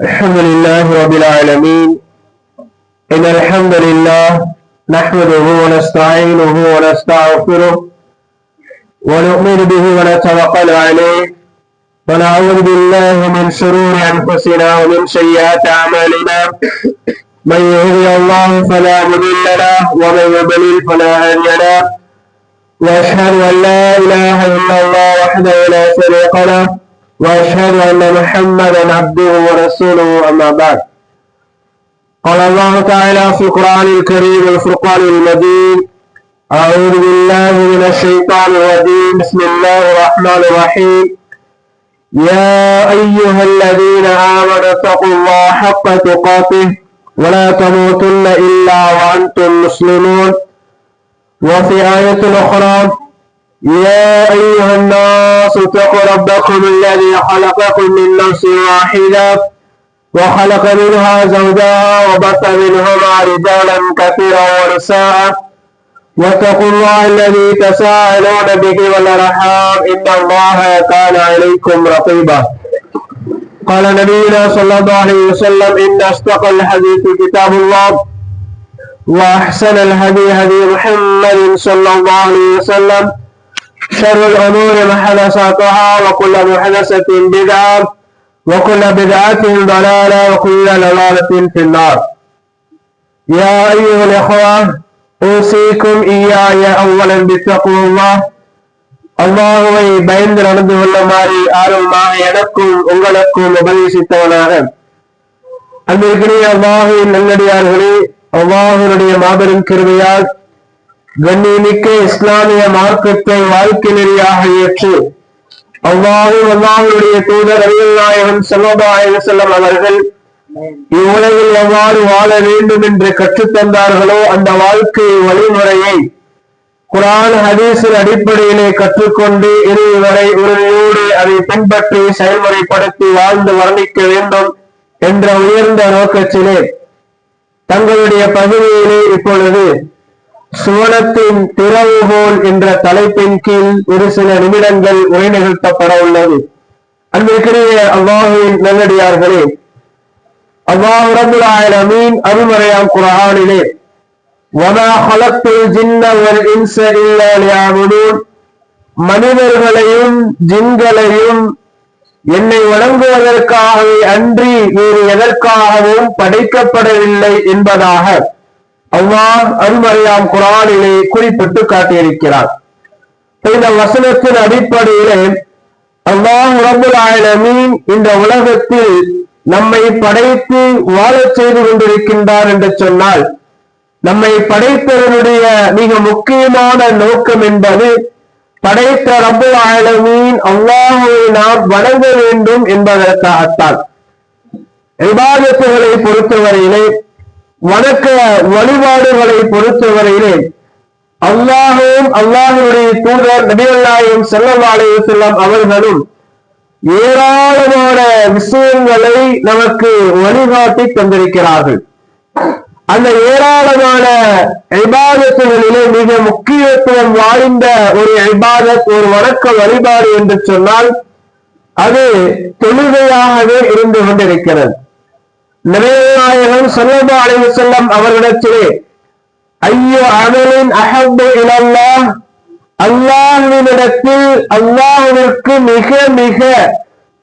الحمد لله رب العالمين. إن الحمد لله نحمده ونستعينه ونستغفره ونؤمن به ونتوكل عليه. ونعوذ بالله من شرور أنفسنا ومن سيئات أعمالنا. من يهدي الله فلا مضل له ومن يضلل فلا هادي له. وأشهد أن لا إله إلا الله وحده لا شريك له. وأشهد أن محمدا عبده ورسوله أما بعد. قال الله تعالى في القرآن الكريم الفرقان المجيد أعوذ بالله من الشيطان الرجيم بسم الله الرحمن الرحيم. يا أيها الذين آمنوا اتقوا الله حق تقاته ولا تموتن إلا وأنتم مسلمون. وفي آية أخرى يا أيها الناس اتقوا ربكم الذي خلقكم من نفس واحدة وخلق منها زوجها وبث منهما رجالا كثيرا ونساء. واتقوا الله الذي تساءلون به والأرحام. إن الله كان عليكم رقيبا. قال نبينا صلى الله عليه وسلم إن أصدق الحديث كتاب الله وأحسن الهدي هدي محمد صلى الله عليه وسلم. شر الأمور محدثاتها وكل محدثة بدعة وكل بدعة ضلالة وكل ضلالة في النار يا أيها الإخوة أوصيكم إياي أولا بتقوى الله அல்லாஹுவை பயந்து நடந்து கொள்ளுமாறு ஆர்வமாக எனக்கும் உங்களுக்கும் உபதேசித்தவனாக அன்பிற்கிடையே அல்லாஹுவின் நல்லடியார்களே அல்லாஹுடைய மாபெரும் கிருமையால் கண்ணியமிக்க இஸ்லாமிய மார்க்கத்தை வாழ்க்கை நெறியாக ஏற்று அல்லாஹும் அல்லாஹுடைய தூதர் அரியல் நாயகன் செல்லபாய செல்லம் அவர்கள் இவ்வுலகில் எவ்வாறு வாழ வேண்டும் என்று கற்றுத்தந்தார்களோ அந்த வாழ்க்கை வழிமுறையை குரான் ஹதீஸின் அடிப்படையிலே கற்றுக்கொண்டு இறுதி வரை உறுதியோடு அதை பின்பற்றி செயல்முறைப்படுத்தி வாழ்ந்து வர்ணிக்க வேண்டும் என்ற உயர்ந்த நோக்கத்திலே தங்களுடைய பகுதியிலே இப்பொழுது சோனத்தின் திறவுகோல் என்ற தலைப்பின் கீழ் ஒரு சில நிமிடங்கள் உரை நிகழ்த்தப்பட உள்ளது. அன்பிற்கிடைய அல்லாஹுவின் நல்லடியார்களே அல்லாஹ் ரபுல் ஆயிரமீன் ஜின்னவர் இன்ச மனிதர்களையும் ஜின்களையும் என்னை வணங்குவதற்காகவே அன்றி வேறு எதற்காகவும் படைக்கப்படவில்லை என்பதாக அல்லாஹ் அருமறையாம் குரானிலே குறிப்பிட்டு காட்டியிருக்கிறார். இந்த வசனத்தின் அடிப்படையிலே அல்லாஹ் ரபுல் ஆயிலமீன் இந்த உலகத்தில் நம்மை படைத்து வாழச் செய்து கொண்டிருக்கின்றார் என்று சொன்னால் நம்மை படைத்தவனுடைய மிக முக்கியமான நோக்கம் என்பது படைத்த ரபுல் ஆலமீன் அல்லாஹுவை நாம் வணங்க வேண்டும் என்பதற்காகத்தான். விவாதத்துகளை பொறுத்தவரையிலே வணக்க வழிபாடுகளை பொறுத்தவரையிலே அல்லாஹும் அல்லாஹுடைய தூதர் நபியல்லாயும் செல்லவாலைய செல்லம் அவர்களும் ஏராளமான விஷயங்களை நமக்கு வழிகாட்டி தந்திருக்கிறார்கள். அந்த ஏராளமான ஐபாதத்துகளிலே மிக முக்கியத்துவம் வாய்ந்த ஒரு ஐபாதத் ஒரு வணக்க வழிபாடு என்று சொன்னால் அது தொழுகையாகவே இருந்து கொண்டிருக்கிறது. நபிநாயகம் சொல்லபா அலைவு செல்லம் அவர்களிடத்திலே ஐயோ அமலின் அஹப்பு இலல்லாஹ் அல்லாஹுவினிடத்தில் அல்லாஹுவிற்கு மிக மிக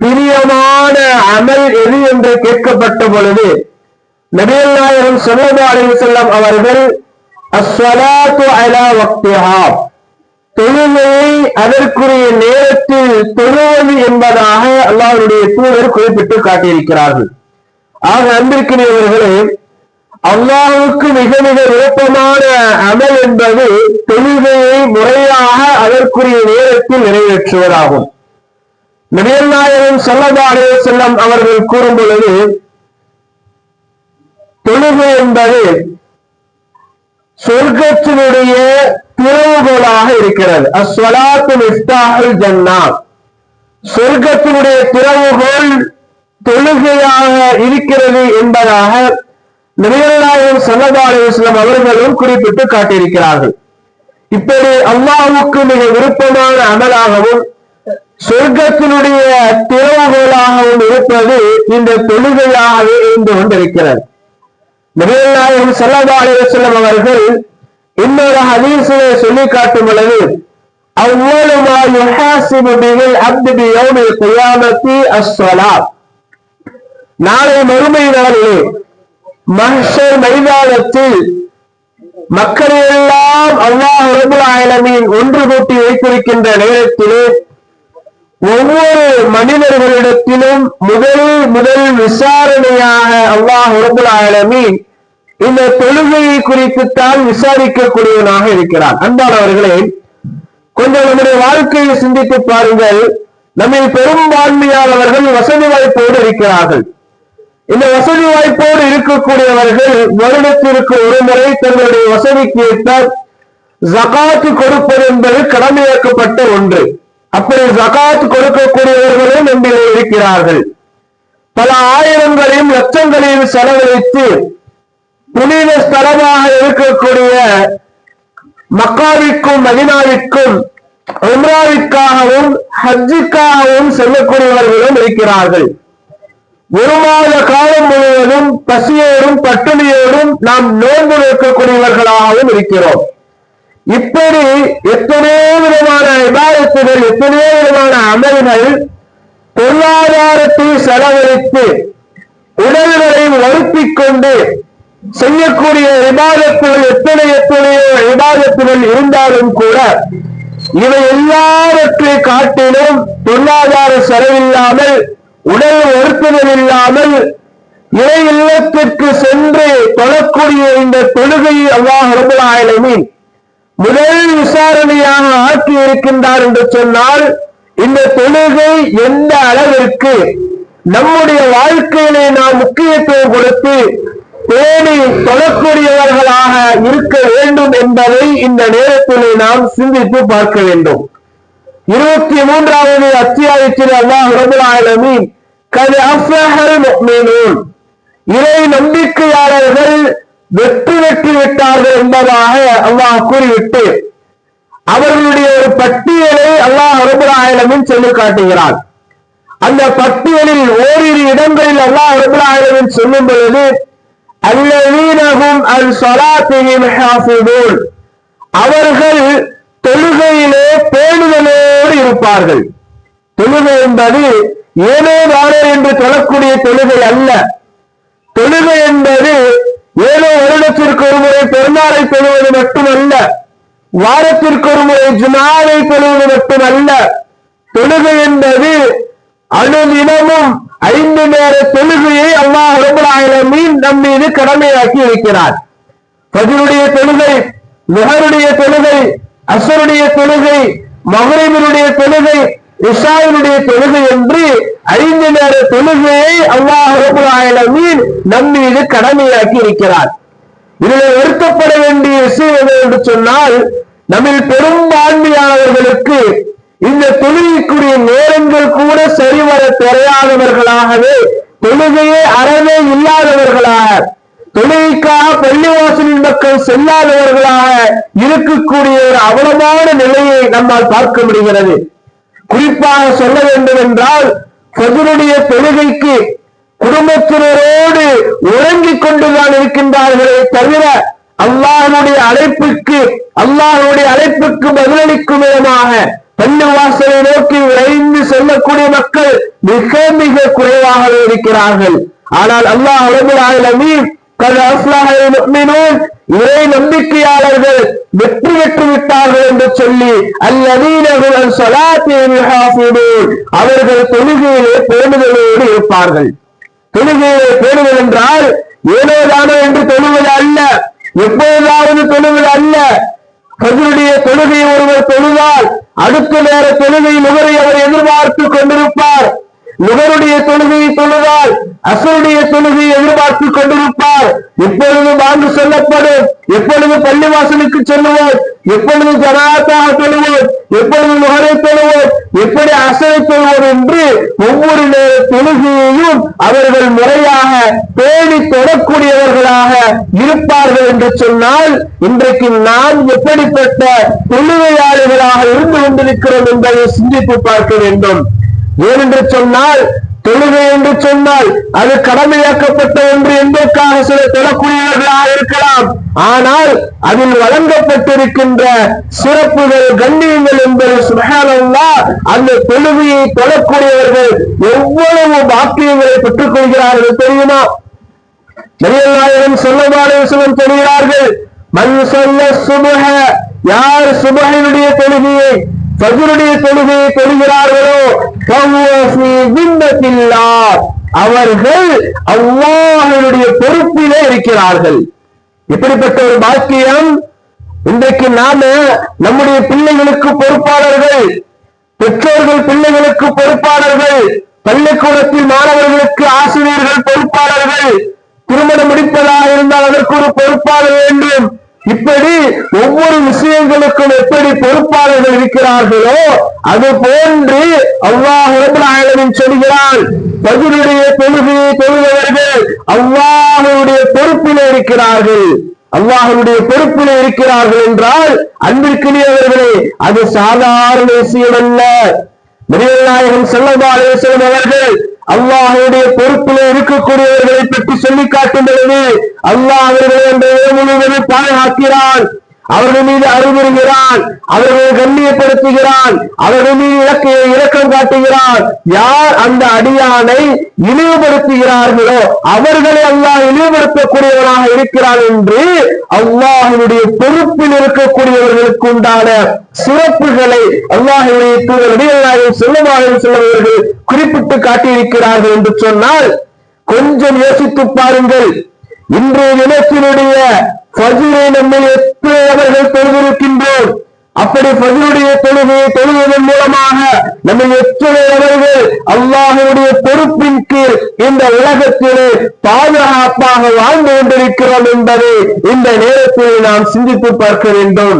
பிரியமான அமல் எது என்று கேட்கப்பட்ட பொழுது நபிகள் நாயகம் சொல்லபா அலைவு செல்லம் அவர்கள் அஸ்வலாத்து அலா வக்திஹா தொழுகையை அதற்குரிய நேரத்தில் தொழுவது என்பதாக அல்லாஹருடைய தூதர் குறிப்பிட்டு காட்டியிருக்கிறார்கள். ஆக அன்பிற்கிறவர்களே அல்லாஹுக்கு மிக மிக விருப்பமான அமல் என்பது தொழுகையை முறையாக அதற்குரிய நேரத்தில் நிறைவேற்றுவதாகும். நபியல் நாயகன் சொல்லபாடே செல்லம் அவர்கள் கூறும் பொழுது தொழுகை என்பது சொர்க்கத்தினுடைய திறவுகோலாக இருக்கிறது. அஸ்வலாத்து மிஃப்தாஹுல் ஜன்னா சொர்க்கத்தினுடைய திறவுகோல் தொழுகையாக இருக்கிறது என்பதாக நபிகள்நாயகம் சல்லல்லாஹு அவர்களும் குறிப்பிட்டு காட்டியிருக்கிறார்கள். இப்படி அல்லாவுக்கு மிக விருப்பமான அமலாகவும் சொர்க்கத்தினுடைய திறவுகோலாகவும் இருப்பது இந்த தொழுகையாகவே இருந்து கொண்டிருக்கிறது. நபிகள்நாயகம் ஸல்லல்லாஹு அவர்கள் இன்னொரு ஹதீஸிலே சொல்லி காட்டும் பொழுது அவ்வளவு மா யுஹாசிபு பிஹில் அப்து பியௌமில் நாளை மறுமை நாளிலே மஹ்ஷர் மைதானத்தில் மக்களை எல்லாம் அல்லாஹ் ரபுல் ஒன்று கூட்டி வைத்திருக்கின்ற நேரத்திலே ஒவ்வொரு மனிதர்களிடத்திலும் முதல் முதல் விசாரணையாக அல்லாஹ் ரபுல் இந்த தொழுகையை குறித்துத்தான் விசாரிக்கக்கூடியவனாக இருக்கிறான். அன்பானவர்களே கொஞ்சம் நம்முடைய வாழ்க்கையை சிந்தித்து பாருங்கள். நம்மில் பெரும்பான்மையானவர்கள் வசதி வாய்ப்போடு இருக்கிறார்கள். இந்த வசதி வாய்ப்போடு இருக்கக்கூடியவர்கள் வருடத்திற்கு ஒரு முறை தங்களுடைய வசதிக்கு ஏற்ப ஜகாத்து கொடுப்பது என்பது கடமையாக்கப்பட்ட ஒன்று. அப்படி ஜகாத் கொடுக்கக்கூடியவர்களும் நம்மிலே இருக்கிறார்கள். பல ஆயிரங்களையும் லட்சங்களையும் செலவழித்து புனித ஸ்தலமாக இருக்கக்கூடிய மக்காவிற்கும் மதினாவிற்கும் உம்ராவிற்காகவும் ஹஜ்ஜுக்காகவும் செல்லக்கூடியவர்களும் இருக்கிறார்கள். ஒரு மாத காலம் முழுவதும் பசியோடும் பட்டினியோடும் நாம் நோன்பு வைக்கக்கூடியவர்களாகவும் இருக்கிறோம். இப்படி எத்தனையோ விதமான விவாதத்துகள் எத்தனையோ விதமான அமல்கள் பொருளாதாரத்தை செலவழித்து உடல்களை வருத்திக் கொண்டு செய்யக்கூடிய விவாதத்துகள் எத்தனை எத்தனையோ விவாதத்துகள் இருந்தாலும் கூட இவை எல்லாவற்றை காட்டிலும் பொருளாதார செலவில்லாமல் உடல் வருத்துதல் இல்லாமல் இறை இல்லத்திற்கு சென்று தொழக்கூடிய இந்த தொழுகையை அல்லாஹ் ரபுல் முதல் விசாரணையாக ஆக்கி இருக்கின்றார் என்று சொன்னால் இந்த தொழுகை எந்த அளவிற்கு நம்முடைய வாழ்க்கையிலே நாம் முக்கியத்துவம் கொடுத்து பேணி தொழக்கூடியவர்களாக இருக்க வேண்டும் என்பதை இந்த நேரத்திலே நாம் சிந்தித்து பார்க்க வேண்டும். இருபத்தி மூன்றாவது அத்தியாயத்தில் அல்லாஹ் ரபுல் இறை நம்பிக்கையாளர்கள் வெற்றி வெற்றி விட்டார்கள் என்பதாக அல்லாஹ் கூறிவிட்டு அவர்களுடைய ஒரு பட்டியலை அல்லாஹ் ரபுல் சொல்லி காட்டுகிறார். அந்த பட்டியலில் ஓரிரு இடங்களில் அல்லாஹ் ரபுல் சொல்லும் பொழுது அல்லவீனகும் அல் சொலாத்தின் அவர்கள் தொழுகையிலே பேணுதலோடு இருப்பார்கள். தொழுகை என்பது ஏனோ தானோ என்று சொல்லக்கூடிய தொழுகை அல்ல. தொழுகை என்பது ஏதோ வருடத்திற்கு ஒரு முறை பெருநாளை தொழுவது மட்டுமல்ல வாரத்திற்கு ஒரு முறை ஜுமாவை தொழுவது மட்டுமல்ல. தொழுகை என்பது அணுதினமும் ஐந்து நேர தொழுகையை அல்லாஹ் ரபுல் நம் மீது கடமையாக்கி இருக்கிறார். பதிலுடைய தொழுகை நுகருடைய தொழுகை அசருடைய தொழுகை மகரிபினுடைய தொழுகை இஷாவினுடைய தொழுகை என்று ஐந்து நேர தொழுகையை அல்லாஹ் நம்மீது கடமையாக்கி இருக்கிறார். இதில் வருத்தப்பட வேண்டிய விஷயம் என்று சொன்னால் நம்மில் பெரும்பான்மையானவர்களுக்கு இந்த தொழுகைக்குரிய நேரங்கள் கூட சரிவர தெரியாதவர்களாகவே தொழுகையே அறவே இல்லாதவர்களாக தொழுகைக்காக பள்ளிவாசலின் மக்கள் செல்லாதவர்களாக இருக்கக்கூடிய ஒரு அவலமான நிலையை நம்மால் பார்க்க முடிகிறது. குறிப்பாக சொல்ல வேண்டும் என்றால் ஃபஜ்ருடைய தொழுகைக்கு குடும்பத்தினரோடு உறங்கிக் கொண்டுதான் இருக்கின்றார்களே தவிர அல்லாஹனுடைய அழைப்புக்கு அல்லாஹனுடைய அழைப்புக்கு பதிலளிக்கும் விதமாக பள்ளி வாசலை நோக்கி விரைந்து செல்லக்கூடிய மக்கள் மிக மிக குறைவாகவே இருக்கிறார்கள். ஆனால் அல்லாஹ் ரபுல் ஆலமீன் இறை நம்பிக்கையாளர்கள் வெற்றி பெற்று விட்டார்கள் என்று சொல்லி அல்லதீனஹும் அவர்கள் தொழுகையிலே பேணுதலோடு இருப்பார்கள். தொழுகையிலே பேணுதல் என்றால் ஏனோதானோ என்று தொழுவது அல்ல. எப்போதாவது தொழுவது அல்ல. ஃபஜ்ருடைய தொழுகை ஒருவர் தொழுதால் அடுத்த நேர தொழுகையில் நுகரை அவர் எதிர்பார்த்து கொண்டிருப்பார். நுகருடைய தொழுகையை தொழுதால் அசருடைய தொழுகையை எதிர்பார்த்து கொண்டிருப்பார். எப்பொழுது வாங்கு சொல்லப்படும். எப்பொழுது பள்ளிவாசலுக்கு செல்லுவோம். எப்பொழுது ஜனாத்தாக தொழுவோம். எப்பொழுது முகரை தொழுவோம். எப்படி அசரை தொழுவோம் என்று ஒவ்வொரு நேர தொழுகையையும் அவர்கள் முறையாக பேணி தொடக்கூடியவர்களாக இருப்பார்கள் என்று சொன்னால் இன்றைக்கு நாம் எப்படிப்பட்ட தொழுகையாளிகளாக இருந்து கொண்டிருக்கிறோம் என்பதை சிந்தித்து பார்க்க வேண்டும். ஏனென்று சொன்னால் தொழுகை என்று சொன்னால் அது கடமையாக்கப்பட்ட ஒன்று என்பதற்காக சில தொழக்கூடியவர்களாக இருக்கலாம். ஆனால் அதில் வழங்கப்பட்டிருக்கின்ற சிறப்புகள் கண்ணியங்கள் என்பது சுபஹானல்லா அந்த தொழுகையை தொழக்கூடியவர்கள் எவ்வளவு பாக்கியங்களை பெற்றுக் கொள்கிறார்கள் தெரியுமா? நபியல்லாயிரம் சொல்லமாலேசனம் சொல்கிறார்கள் மண் சொல்ல சுபக யார் சுபகனுடைய தொழுகையை ஃபஜ்ருடைய தொழுகையை தொழுகிறார்களோ? ஃபஹுவ அவர்கள் அல்லாஹ்வுடைய பொறுப்பிலே இருக்கிறார்கள். இப்படிப்பட்ட ஒரு பாக்கியம் இன்றைக்கு நாம நம்முடைய பிள்ளைகளுக்கு பொறுப்பாளர்கள் பெற்றோர்கள் பிள்ளைகளுக்கு பொறுப்பாளர்கள் பள்ளிக்கூடத்தில் மாணவர்களுக்கு ஆசிரியர்கள் பொறுப்பாளர்கள் திருமணம் முடிப்பதாக இருந்தால் அதற்கு ஒரு பொறுப்பாளர் வேண்டும். இப்படி ஒவ்வொரு விஷயங்களுக்கும் எப்படி பொறுப்பாளர்கள் இருக்கிறார்களோ அது போன்று அல்லாஹ் ரபுல் ஆலமீன் சொல்கிறான் பதிலுடைய தொழுகையை தொழுபவர்கள் அல்லாஹுடைய பொறுப்பில் இருக்கிறார்கள். அல்லாஹனுடைய பொறுப்பில் இருக்கிறார்கள் என்றால் அன்பிற்குரியவர்களே அது சாதாரண விஷயம் அல்ல. நபிகள்நாயகம் ஸல்லல்லாஹு அலைஹி அவர்கள் அல்லாஹனுடைய பொறுப்பில் இருக்கக்கூடியவர்களை பற்றி சொல்லி காட்டும் பொழுது அல்லாஹ் அவர்களை முழுவதும் பாதுகாக்கிறான் அவர்கள் மீது அறிவுறுகிறான் அவர்களை கண்ணியப்படுத்துகிறான் அவர்கள் மீது இலக்க இலக்கம் காட்டுகிறான் யார் அந்த அடியானை இழிவுபடுத்துகிறார்களோ அவர்களை அல்லாஹ் இழிவுபடுத்தக்கூடியவனாக இருக்கிறான் என்று அல்லாஹனுடைய பொறுப்பில் இருக்கக்கூடியவர்களுக்கு உண்டான சிறப்புகளை அல்லாஹனுடைய தூதர் நபிகளாயும் செல்லமாக செல்லவர்கள் குறிப்பிட்டு காட்டியிருக்கிறார்கள் என்று சொன்னால் கொஞ்சம் யோசித்து பாருங்கள். இன்றைய தினத்தினுடைய பஜிரை நம்மை எத்தனை தொழுதிருக்கின்றோம்? அப்படி ஃபஜ்ருடைய தொழுகையை தொழுவதன் மூலமாக நம்ம எத்தனை அவர்கள் அல்லாஹுடைய பொறுப்பின் கீழ் இந்த உலகத்திலே பாதுகாப்பாக வாழ்ந்து கொண்டிருக்கிறோம் என்பதை இந்த நேரத்தில் நாம் சிந்தித்து பார்க்க வேண்டும்.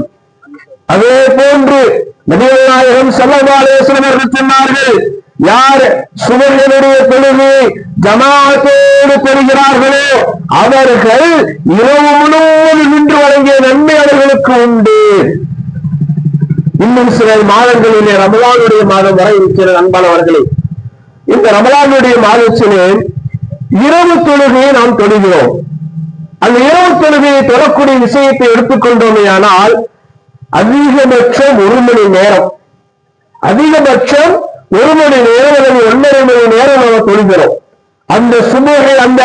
அதே போன்று நபிகள் நாயகம் ஸல்லல்லாஹு சொன்னார்கள் யார் சுவர்களுடைய தொழுகையை ஜமாத்தோடு பெறுகிறார்களோ அவர்கள் இரவு முழுவதும் நின்று வழங்கிய நன்மை அவர்களுக்கு உண்டு. இன்னும் சில மாதங்களிலே ரமலானுடைய மாதம் வர இருக்கிற அன்பானவர்களே இந்த ரமலானுடைய மாதத்திலே இரவு தொழுகையை நாம் தொழுகிறோம். அந்த இரவு தொழுகையை தொழக்கூடிய விஷயத்தை எடுத்துக்கொண்டோமே ஆனால் அதிகபட்சம் ஒரு மணி நேரம். அதிகபட்சம் ஒரு மணி நேரம் அல்லது ஒன்றரை மணி நேரம் நம்ம தொழுகிறோம். அந்த சுமூகை அந்த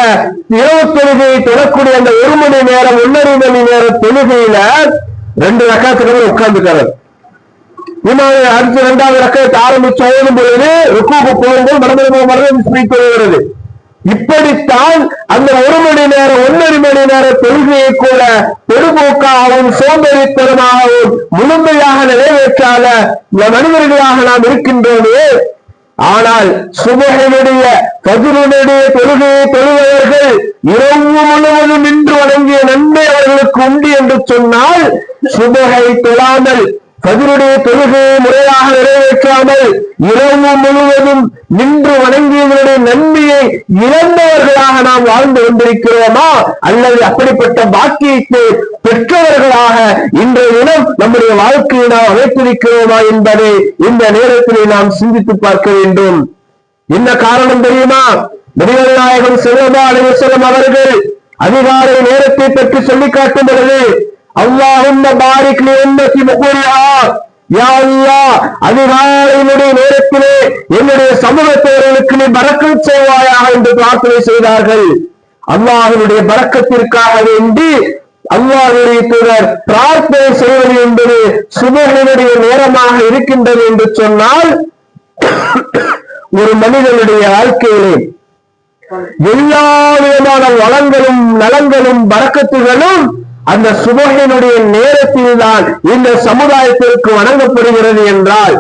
இரவு தொழுகையை தொடக்கூடிய அந்த ஒரு மணி நேரம் ஒன்றரை மணி நேர தொழுகையில ரெண்டு ரக்காத்துக்கு உட்கார்ந்துக்கிறார் இமாவை அடுத்து இரண்டாவது ரக்கத்தை ஆரம்பிச்சு ஓடும் பொழுது ருக்குக்கு போகும்போது மரணம் மரணம் ஸ்பீக் வருகிறது இப்படித்தான் அந்த ஒரு மணி நேரம் ஒன்றரை மணி நேர தொழுகையை கூட பொதுபோக்காகவும் சோம்பேறித்தனமாகவும் முழுமையாக நிறைவேற்றாத மனிதர்களாக நாம் இருக்கின்றோமே. ஆனால் சுபகனுடைய கதிரனுடைய தொழுகையை தொழுவவர்கள் இரவு முழுவதும் நின்று வணங்கிய நன்மை அவர்களுக்கு உண்டு என்று சொன்னால் சுபகை தொழாமல் கதிருடைய தொழுகையை முறையாக நிறைவேற்றாமல் இரவு முழுவதும் நின்று வணங்கியவருடைய நன்மையை இழந்தவர்களாக நாம் வாழ்ந்து கொண்டிருக்கிறோமா? அல்லது அப்படிப்பட்ட பாக்கியத்தை பெற்றவர்களாக இன்றைய தினம் நம்முடைய வாழ்க்கையை நாம் அமைத்திருக்கிறோமா என்பதை இந்த நேரத்திலே நாம் சிந்தித்து பார்க்க வேண்டும். என்ன காரணம் தெரியுமா? நபிகள் நாயகம் செல்வமா அலிவசலம் அவர்கள் அதிகாலை நேரத்தை பற்றி சொல்லி காட்டும் பொழுது அல்லாஹும் பாரிக் உன்னதி முகூரியா யா அல்லாஹ் அதிகாலையினுடைய நேரத்திலே என்னுடைய சமூகத்தவர்களுக்கு நீ பறக்கம் செய்வாயாக என்று பிரார்த்தனை செய்தார்கள். அல்லாஹனுடைய பறக்கத்திற்காக வேண்டி அல்லாஹுடைய தூதர் பிரார்த்தனை செய்வது என்பது சுபகனுடைய நேரமாக இருக்கின்றது என்று சொன்னால் ஒரு மனிதனுடைய வாழ்க்கையிலே எல்லா விதமான வளங்களும் நலங்களும் பறக்கத்துகளும் அந்த சுபகினுடைய நேரத்தில் தான் இந்த சமுதாயத்திற்கு வணங்கப்படுகிறது என்றால்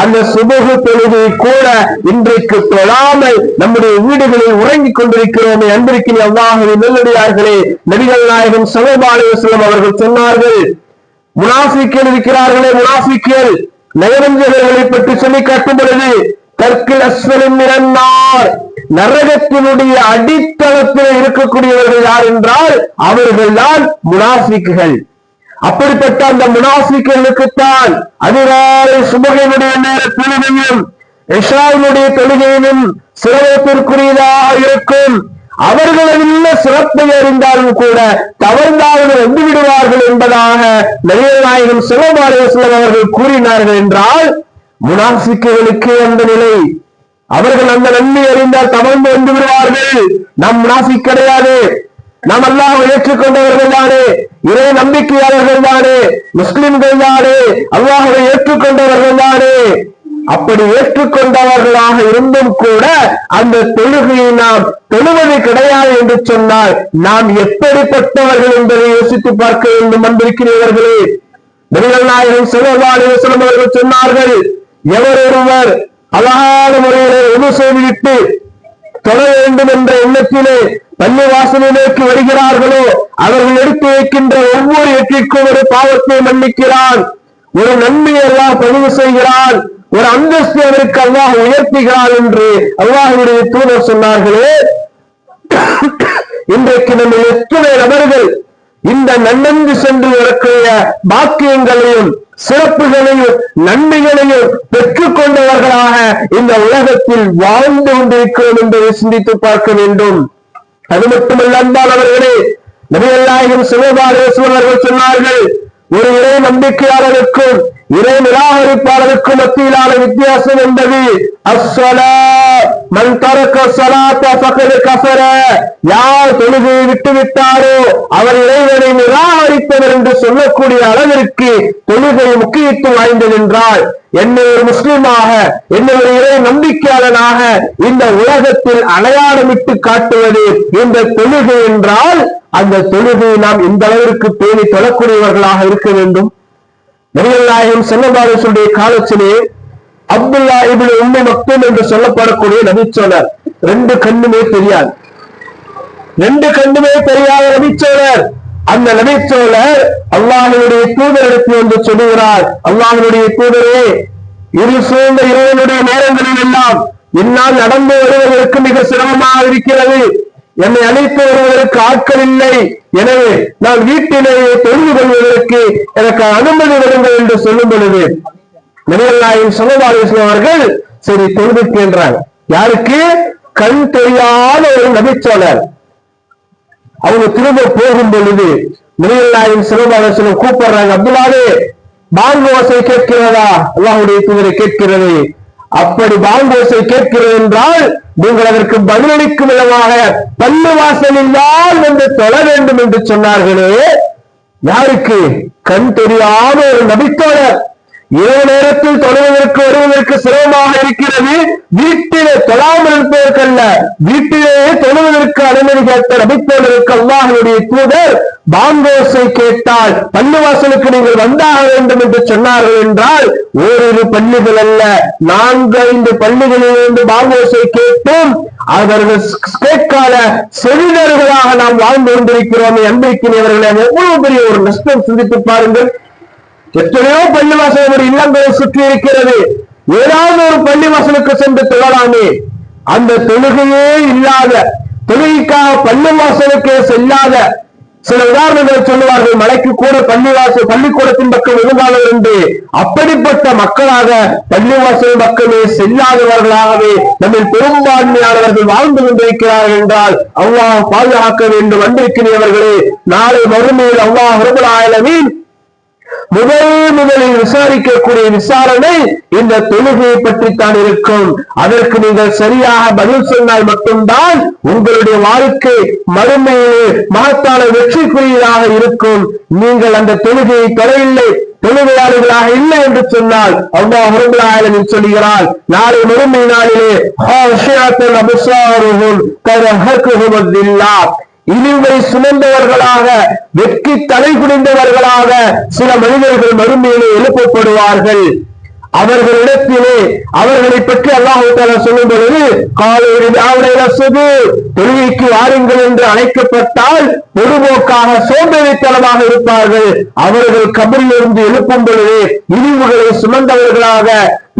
அந்த சுபகு தொழுகை கூட இன்றைக்கு தொழாமல் நம்முடைய வீடுகளில் உறங்கிக் கொண்டிருக்கிறோமே அன்றைக்கு அவ்வாகவே நெல்லடியார்களே நபிகள் நாயகம் சமபாலயம் அவர்கள் சொன்னார்கள் முனாஃபிக்கள் இருக்கிறார்களே முனாஃபிக்கள் நயவஞ்சகர்களை பற்றி சொல்லி காட்டும் பொழுது கற்கில் இறந்தார் நரகத்தினுடைய அடித்தளத்தில் இருக்கக்கூடியவர்கள் யார் என்றால் அவர்கள்தான் முனாஃபிக்குகள். அப்படிப்பட்ட அந்த முனாஃபிக்களுக்குத்தான் அதிகாலை சுமகையினுடைய நேர தொழுகையும் இஷாவினுடைய தொழுகையிலும் சிரமத்திற்குரியதாக இருக்கும். அவர்களதுள்ள சிறப்பை அறிந்தாலும் கூட தவறுந்தாவது வந்து விடுவார்கள் என்பதாக நபிகள் நாயகம் சிவபாலேஸ்வரம் அவர்கள் கூறினார்கள் என்றால் முனாஃபிக்குகளுக்கு அந்த நிலை. அவர்கள் அந்த நன்மை அறிந்தால் தவழ்ந்து வந்து விடுவார்கள். நம் முனாஃபிக் கிடையாது. நாம் அல்லாஹ் ஏற்றுக்கொண்டவர்கள் தானே. இறை நம்பிக்கையாளர்கள் தானே. முஸ்லிம்கள் தானே. அல்லாஹை ஏற்றுக்கொண்டவர்கள் தானே. அப்படி ஏற்றுக்கொண்டவர்களாக இருந்தும் கூட அந்த தொழுகையை நாம் தொழுவது கிடையாது என்று சொன்னால் நாம் எப்படிப்பட்டவர்கள் என்பதை யோசித்து பார்க்க வேண்டும் வந்திருக்கிறீர்களே நபிகள் நாயகம் செல்வபாலி அவர்கள் சொன்னார்கள் எவர் ஒருவர் அழகான முறையிலே உணவு செய்துவிட்டு தொழ வேண்டும் என்ற எண்ணத்திலே பள்ளி வாசலிலேக்கு வருகிறார்களோ அவர்கள் எடுத்து வைக்கின்ற ஒவ்வொரு எட்டிற்கும் ஒரு பாவத்தை மன்னிக்கிறான். ஒரு நன்மையை எல்லாம் பதிவு செய்கிறான். ஒரு அந்தஸ்து அவருக்கு அல்லாஹ் உயர்த்துகிறான் என்று அல்லாஹுடைய தூதர் சொன்னார்களே. இன்றைக்கு நம்ம எத்தனை நபர்கள் இந்த நன்னந்து சென்று வரக்கூடிய பாக்கியங்களையும் சிறப்புகளையும் நன்மைகளையும் பெற்றுக் கொண்டவர்களாக இந்த உலகத்தில் வாழ்ந்து கொண்டிருக்கிறோம் என்பதை சிந்தித்து பார்க்க வேண்டும். அது மட்டுமல்ல அன்பால் அவர்களே நபிகள்நாயகம் சிவபாலேஸ்வரர் அவர்கள் சொன்னார்கள் ஒரு இறை நம்பிக்கையாளருக்கும் இறை நிராகரிப்பாளருக்கும் மத்தியிலான வித்தியாசம் என்பது அஸ்ஸலா யார் தொழுகையை விட்டு விட்டாரோ அவர் இறைவனை நிராகரிப்பவர் என்று சொல்லக்கூடிய அளவிற்கு தொழுகை முக்கியத்துவம் வாய்ந்தது என்றால் என்னை ஒரு முஸ்லிமாக என்னை ஒரு இறை நம்பிக்கையாளனாக இந்த உலகத்தில் அடையாளமிட்டு காட்டுவது இந்த தொழுகை என்றால் அந்த தொழுகை நாம் இந்த அளவிற்கு பேணி தொழக்கூடியவர்களாக இருக்க வேண்டும். நபிகள் நாயகம் செல்லபாரசுடைய காலத்திலே அப்துல்லா இபின் உண்மை மக்கள் என்று சொல்லப்படக்கூடிய நபிச்சோழர். ரெண்டு கண்ணுமே தெரியாது. ரெண்டு கண்ணுமே தெரியாத நபிச்சோழர். அந்த நபிச்சோழர் அல்லாஹனுடைய தூதரிடத்தில் வந்து சொல்லுகிறார். அல்லாஹனுடைய தூதரே இரு சூழ்ந்த இறைவனுடைய நேரங்களில் எல்லாம் என்னால் நடந்து வருவதற்கு மிக சிரமமாக இருக்கிறது. என்னை அழைத்து வருவதற்கு ஆட்கள் இல்லை. எனவே நான் வீட்டிலேயே தெரிந்து கொள்வதற்கு எனக்கு அனுமதி வருங்கள் என்று சொல்லும் பொழுது நபிகள் நாயகம் அவர்கள் சரி தொழுதுக்கு என்றாங்க யாருக்கு? கண் தெரியாத ஒரு நபிச்சோழர். அவங்க திரும்ப போகும் பொழுது நபிகள் நாயகம் கூப்பிடுறாங்க அப்துல்லாவே பாங்கு ஓசை கேட்கிறதா? அல்லாஹுடைய தூதரை கேட்கிறது. அப்படி பாங்கு ஓசை கேட்கிறது என்றால் நீங்கள் அதற்கு பதிலளிக்கும் விதமாக பல்லு வாசலில்லால் வந்து தொழ வேண்டும் என்று சொன்னார்களே? யாருக்கு? கண் தெரியாத ஒரு நபித்தோழர். இரவு நேரத்தில் தொழுவதற்கு வருவதற்கு சிரமமாக இருக்கிறது. வீட்டிலே தொழாமல் இருப்பதற்கல்ல. வீட்டிலேயே தொழுவதற்கு அனுமதி கேட்ட நபித்தோழருக்கு அல்லாஹனுடைய தூதர் பாங்கோசை கேட்டால் பள்ளிவாசலுக்கு நீங்கள் வந்தாக வேண்டும் என்று சொன்னார்கள் என்றால் ஓரிரு பள்ளிகள் அல்ல. நான்கு ஐந்து பள்ளிகளிலிருந்து பாங்கோசை கேட்டும். அவர்கள் கேட்காத செவிலர்களாக நாம் வாழ்ந்து கொண்டிருக்கிறோம். அன்பிற்கிறவர்களை எவ்வளவு பெரிய ஒரு நஷ்டம் சிந்தித்து பாருங்கள். எத்தனையோ பள்ளிவாசல் ஒரு இல்லங்களை சுற்றி இருக்கிறது. ஏதாவது ஒரு பள்ளிவாசலுக்கு சென்று தொழலாமே. அந்த தொழுகையே இல்லாத தொழுகைக்காக பள்ளிவாசலுக்கே செல்லாத சில உதாரணங்களை சொல்லுவார்கள். மலைக்கு கூட பள்ளிவாசல் பள்ளிக்கூடத்தின் பக்கம் இருந்தாலும் என்று அப்படிப்பட்ட மக்களாக பள்ளிவாசல் பக்கமே செல்லாதவர்களாகவே நம்ம பெரும்பான்மையானவர்கள் வாழ்ந்து கொண்டிருக்கிறார்கள் என்றால் அவ்வாறு பாதுகாக்க வேண்டும். வந்திருக்கிறவர்களே நாளை மறுமையில் அவ்வாறு ரபுல் முதல் முதலில் விசாரிக்கக்கூடிய விசாரணை இந்த தொழுகையை பற்றித்தான் இருக்கும். அதற்கு நீங்கள் சரியாக பதில் சொன்னால் மட்டும்தான் உங்களுடைய வாழ்க்கை மறுமையிலே மகத்தான வெற்றிக்குரியதாக இருக்கும். நீங்கள் அந்த தொழுகையை தொலையில்லை தொழுகையாளர்களாக இல்லை என்று சொன்னால் அவ்வா ரபுல் சொல்கிறார் நாளை மறுமை நாளிலே இழிவை சுமந்தவர்களாக வெட்கி தலை குனிந்தவர்களாக சில மனிதர்கள் மறுமையிலே எழுப்பப்படுவார்கள். அவர்களிடத்திலே அவர்களை பற்றி அல்லாஹு சொல்லும் பொழுது காலையில் தொழுகைக்கு வாருங்கள் என்று அழைக்கப்பட்டால் பொதுபோக்காக சோம்பேறித்தனமாக இருப்பார்கள். அவர்கள் கபரிலிருந்து எழுப்பும் பொழுது இழிவுகளை சுமந்தவர்களாக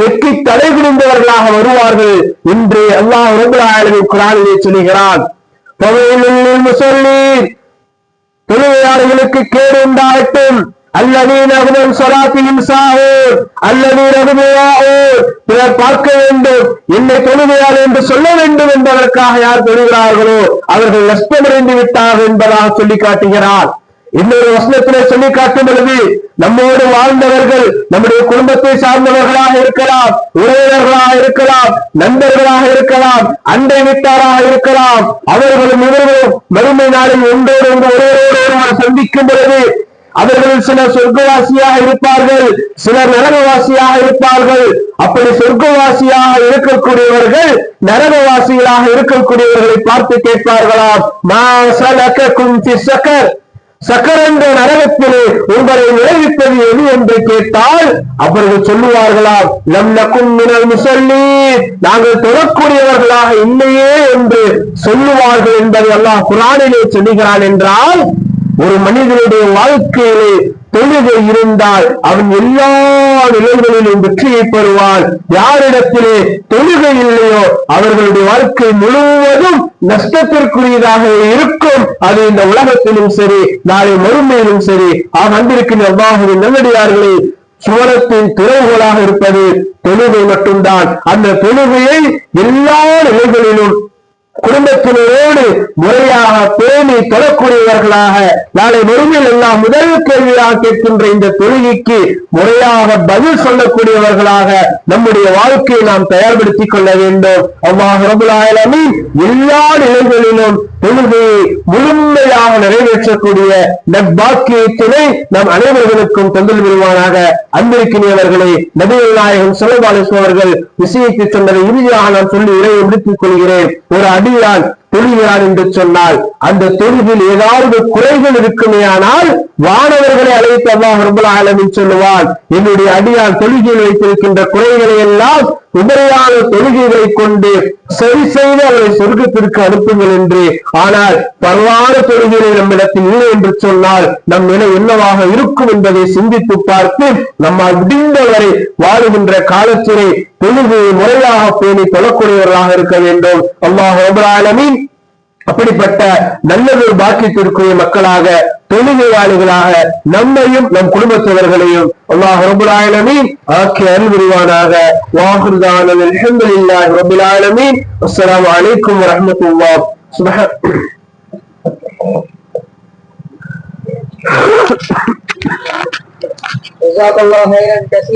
வெற்றி தலை குடிந்தவர்களாக வருவார்கள். என்று அல்லாஹ் ரபுல் குரானிலே சொல்லுகிறான் முசல்லீர். தொழுகையாளர்களுக்கு கேடு உண்டாகட்டும். அல்லதீன் சொலாத்தியும் சாவோர் அல்லதீன் பிறர் பார்க்க வேண்டும். என்னை தொழுகையாள் என்று சொல்ல வேண்டும் என்பதற்காக யார் தொழுகிறார்களோ அவர்கள் நஷ்டமடைந்து விட்டார்கள் என்பதாக சொல்லி காட்டுகிறார். இன்னொரு வசனத்திலே சொல்லி காட்டும் பொழுது நம்மோடு வாழ்ந்தவர்கள் நம்முடைய குடும்பத்தை சார்ந்தவர்களாக இருக்கலாம் உறவினர்களாக இருக்கலாம் நண்பர்களாக இருக்கலாம் அண்டை விட்டாராக இருக்கலாம் அவர்களும் இவர்களும் வறுமை நாளில் ஒன்றோடு ஒன்று ஒருவரோடு ஒருவர் சந்திக்கும் பொழுது அவர்கள் சிலர் சொர்க்கவாசியாக இருப்பார்கள் சிலர் நரகவாசியாக இருப்பார்கள். அப்படி சொர்க்கவாசியாக இருக்கக்கூடியவர்கள் நரகவாசிகளாக இருக்கக்கூடியவர்களை பார்த்து கேட்பார்களாம். மா சலக்கும் சக்கர் சக்கரந்த என்ற நரகத்திலே உங்களை விளைவிப்பது எது என்று கேட்டால் அவர்கள் சொல்லுவார்களா நம் நக்கும் மினல் முசல்லி நாங்கள் தொடக்கூடியவர்களாக இல்லையே என்று சொல்லுவார்கள் என்பதை எல்லாம் குரானிலே சொல்லுகிறான் என்றால் ஒரு மனிதனுடைய வாழ்க்கையிலே தொழுகை இருந்தால் அவன் எல்லா நிலைகளிலும் வெற்றியை பெறுவான். யாரிடத்திலே தொழுகை இல்லையோ அவர்களுடைய வாழ்க்கை முழுவதும் நஷ்டத்திற்குரியதாக இருக்கும். அது இந்த உலகத்திலும் சரி நாளை மறுமையிலும் சரி. ஆக அன்பிருக்கின்ற அல்லாஹுவின் நல்லடியார்களே சுவரத்தின் துறைகளாக இருப்பது தொழுகை மட்டும்தான். அந்த தொழுகையை எல்லா நிலைகளிலும் குடும்பத்தினரோடு முறையாக பேணி தொழக்கூடியவர்களாக நாளை மறுமையில் எல்லாம் முதல் கேள்வியாக கேட்கின்ற இந்த தொழுகைக்கு முறையாக பதில் சொல்லக்கூடியவர்களாக நம்முடைய வாழ்க்கையை நாம் தயார்படுத்திக் கொள்ள வேண்டும். அவ்வாறு ரபுலாயலமின் எல்லா நிலைகளிலும் தொழுகையை முழுமையாக நிறைவேற்றக்கூடிய நட்பாக்கியத்தினை நம் அனைவர்களுக்கும் தொந்தல் விடுவானாக அன்பிருக்கிறவர்களை நபிகள் நாயகம் செலவாலேஸ்வரர்கள் விஷயத்தை சொன்னதை இறுதியாக நான் சொல்லி உரையை முடித்துக் கொள்கிறேன். ஒரு அடி அடியான் தொழுகிறான் என்று சொன்னால் அந்த தொழுவில் ஏதாவது குறைகள் இருக்குமே ஆனால் வானவர்களை அழைத்து அல்லாஹ் ரபுல் ஆலமின் சொல்லுவான் என்னுடைய அடியான் தொழுகையில் வைத்திருக்கின்ற குறைகளை எல்லாம் உபரியான தொழுகைகளை கொண்டு சரி செய்து அவரை சொர்க்கத்திற்கு அனுப்புங்கள் என்று. ஆனால் பரவான தொழுகையை நம்மிடத்தில் இல்லை என்று சொன்னால் நம் நிலை என்னவாக இருக்கும் என்பதை சிந்தித்து பார்த்து நம்மால் முடிந்தவரை வாழுகின்ற காலத்திலே தொழுகையை முறையாக பேணி தொழக்கூடியவர்களாக இருக்க வேண்டும். அல்லாஹ் ரபுல் அப்படிப்பட்ட நல்லது பாக்கியத்திற்குரிய மக்களாக தொழுகையாளிகளாக நம்மையும் நம் குடும்பத்தவர்களையும் அல்லாஹ் ரபுல் ஆலமீன் ஆக்கி அறிவுரிவானாக வாஹுர்தான அல்ஹம்துலில்லாஹி ரபில் ஆலமீன் அஸ்ஸலாமு அலைக்கும் வரஹ்மத்துல்லாஹ் சுப்ஹான் جزاك الله خيرا كثيرا